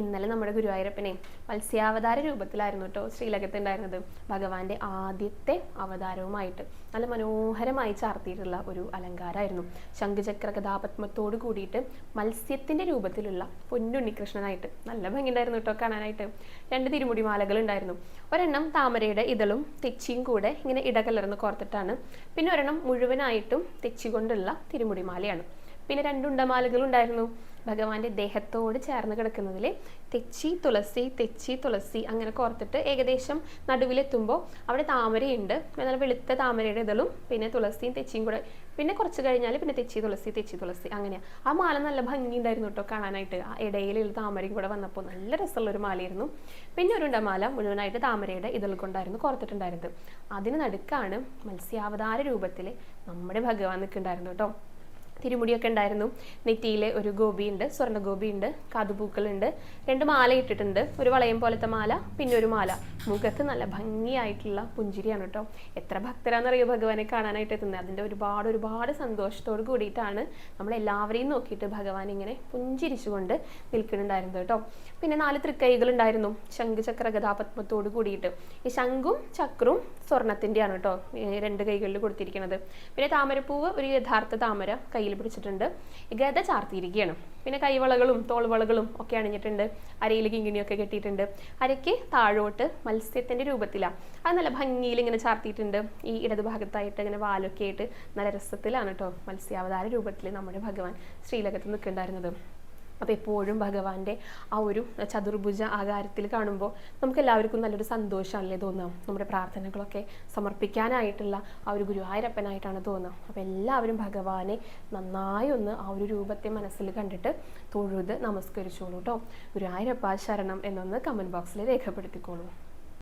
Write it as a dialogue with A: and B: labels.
A: ഇന്നലെ നമ്മുടെ ഗുരുവായൂരപ്പനെ മത്സ്യാവതാര രൂപത്തിലായിരുന്നു കേട്ടോ ശ്രീലകത്തുണ്ടായിരുന്നത് ഭഗവാന്റെ ആദ്യത്തെ അവതാരവുമായിട്ട് നല്ല മനോഹരമായി ചാർത്തിയിട്ടുള്ള ഒരു അലങ്കാരമായിരുന്നു ശംഖുചക്ര കഥാപത്മത്തോട് കൂടിയിട്ട് മത്സ്യത്തിന്റെ രൂപത്തിലുള്ള പൊന്നുണ്ണികൃഷ്ണനായിട്ട് നല്ല ഭംഗിയുണ്ടായിരുന്നു കേട്ടോ കാണാനായിട്ട്. രണ്ട് തിരുമുടി മാലകൾ ഉണ്ടായിരുന്നു ഒരെണ്ണം താമരയുടെ ഇതളും തെച്ചിയും കൂടെ ഇങ്ങനെ ഇടകലർന്ന് കോർത്തിട്ടാണ്. പിന്നെ ഒരെണ്ണം മുഴുവനായിട്ടും തെച്ചി കൊണ്ടുള്ള തിരുമുടി മാലയാണ് പിന്നെ രണ്ട് ഉണ്ടമാലകൾ ഉണ്ടായിരുന്നു ഭഗവാന്റെ ദേഹത്തോട് ചേർന്ന് കിടക്കുന്നതിൽ തെച്ചി തുളസി തെച്ചി തുളസി അങ്ങനെ കോർത്തിട്ട് ഏകദേശം നടുവിലെത്തുമ്പോൾ അവിടെ താമരയുണ്ട്. നല്ല വെളുത്ത താമരയുടെ ഇതളും പിന്നെ തുളസിയും തെച്ചിയും കൂടെ പിന്നെ കുറച്ച് കഴിഞ്ഞാൽ പിന്നെ തെച്ചി തുളസി തെച്ചി തുളസി അങ്ങനെയാണ് ആ മാല നല്ല ഭംഗി ഉണ്ടായിരുന്നു കേട്ടോ കാണാനായിട്ട്. ആ ഇടയിലുള്ള താമരയും കൂടെ വന്നപ്പോൾ നല്ല രസമുള്ള ഒരു മാലയായിരുന്നു. പിന്നെ ഒരു മാല മുഴുവനായിട്ട് താമരയുടെ ഇതൾ കൊണ്ടായിരുന്നു കോർത്തിട്ടുണ്ടായിരുന്നത്. അതിന് നടുക്കാണ് മത്സ്യാവതാര രൂപത്തിൽ നമ്മുടെ ഭഗവാൻ നിൽക്കുന്നുണ്ടായിരുന്നു കേട്ടോ. തിരുമുടിയൊക്കെ ഉണ്ടായിരുന്നു. നെറ്റിയിൽ ഒരു ഗോപിയുണ്ട് സ്വർണ ഗോപിയുണ്ട് കാതുപൂക്കളുണ്ട്. രണ്ട് മാല ഇട്ടിട്ടുണ്ട്. ഒരു വളയം പോലത്തെ മാല പിന്നെ ഒരു മാല. മുഖത്ത് നല്ല ഭംഗിയായിട്ടുള്ള പുഞ്ചിരിയാണ് കേട്ടോ. എത്ര ഭക്തരാണെന്നറിയോ ഭഗവാനെ കാണാനായിട്ട് എത്തുന്നത് അതിന്റെ ഒരുപാട് ഒരുപാട് സന്തോഷത്തോട് കൂടിയിട്ടാണ് നമ്മൾ എല്ലാവരെയും നോക്കിയിട്ട് ഭഗവാൻ ഇങ്ങനെ പുഞ്ചിരിച്ചുകൊണ്ട് നിൽക്കുന്നുണ്ടായിരുന്നത് കേട്ടോ. പിന്നെ നാല് തൃക്കൈകൾ ഉണ്ടായിരുന്നു ശംഖ് ചക്ര ഗതാപത്മത്തോട് കൂടിയിട്ട്. ഈ ശംഖും ചക്രവും സ്വർണത്തിന്റെയാണ് കേട്ടോ രണ്ട് കൈകളിൽ കൊടുത്തിരിക്കുന്നത്. പിന്നെ താമരപ്പൂവ് ഒരു യഥാർത്ഥ താമര കയ്യിൽ പിടിച്ചിട്ടുണ്ട്. ഗത ചാർത്തിയിരിക്കുകയാണ്. പിന്നെ കൈവളകളും തോൾവളകളും ഒക്കെ അണിഞ്ഞിട്ടുണ്ട്. അരയിൽ കിങ്ങിണിയൊക്കെ കെട്ടിയിട്ടുണ്ട്. അരയ്ക്ക് താഴോട്ട് മത്സ്യത്തിന്റെ രൂപത്തിലാണ് അത് നല്ല ഭംഗിയിൽ ഇങ്ങനെ ചാർത്തിയിട്ടുണ്ട്. ഈ ഇടതുഭാഗത്തായിട്ട് ഇങ്ങനെ വാലൊക്കെ ആയിട്ട് നല്ല രസത്തിലാണ് കേട്ടോ മത്സ്യാവതാര രൂപത്തിൽ നമ്മുടെ ഭഗവാൻ ശ്രീലകത്ത് നിൽക്കുന്നുണ്ടായിരുന്നത്. അപ്പോൾ എപ്പോഴും ഭഗവാന്റെ ആ ഒരു ചതുർഭുജ ആകാരത്തിൽ കാണുമ്പോൾ നമുക്ക് എല്ലാവർക്കും നല്ലൊരു സന്തോഷമാണല്ലേ തോന്നുക. നമ്മുടെ പ്രാർത്ഥനകളൊക്കെ സമർപ്പിക്കാനായിട്ടുള്ള ആ ഒരു ഗുരുവായൂരപ്പനായിട്ടാണ് തോന്നുക. അപ്പോൾ എല്ലാവരും ഭഗവാനെ നന്നായി ഒന്ന് ആ ഒരു രൂപത്തെ മനസ്സിൽ കണ്ടിട്ട് തൊഴുത് നമസ്കരിച്ചോളൂ കേട്ടോ ഗുരുവായൂരപ്പ ശരണം എന്നൊന്ന് കമന്റ് ബോക്സിൽ രേഖപ്പെടുത്തിക്കോളൂ.